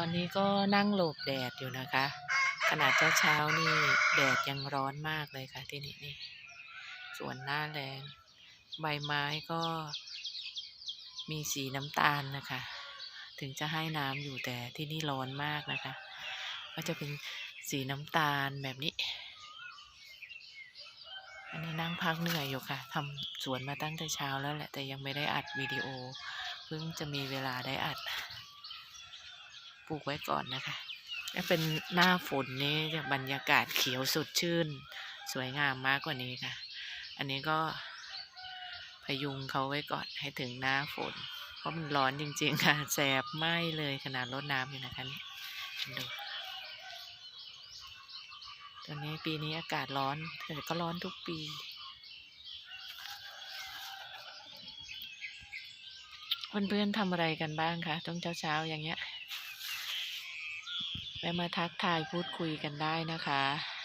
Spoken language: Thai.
ตอนนี้ก็นั่งหลบแดดอยู่นะคะ ขนาดเช้าๆนี่แดดยังร้อนมากเลยค่ะที่นี่นี่สวนหน้าแรงใบไม้ก็มีสีน้ำตาลนะคะ ถึงจะให้น้ำอยู่แต่ที่นี่ร้อนมากนะคะ ก็จะเป็นสีน้ำตาลแบบนี้ อันนี้นั่งพักเหนื่อยอยู่ค่ะทำสวนมาตั้งแต่เช้าแล้วแหละแต่ยังไม่ได้อัดวิดีโอ เพิ่งจะมีเวลาได้อัด ปลูกไว้ก่อนนะคะถ้าเป็นหน้าฝนนี่จะบรรยากาศเขียวสดชื่น สวยงามมากกว่านี้ค่ะ อันนี้ก็พยุงเขาไว้ก่อนให้ถึงหน้าฝน เพราะมันร้อนจริงๆค่ะแสบไหม้เลยขนาดรดน้ำอยู่นะคะนี่ดูตอนนี้ปีนี้อากาศร้อนแต่ก็ร้อนทุกปีเพื่อนๆทำอะไรกันบ้างคะตรงเช้าๆอย่างเงี้ย แวะมาทักทายพูดคุยกันได้นะคะ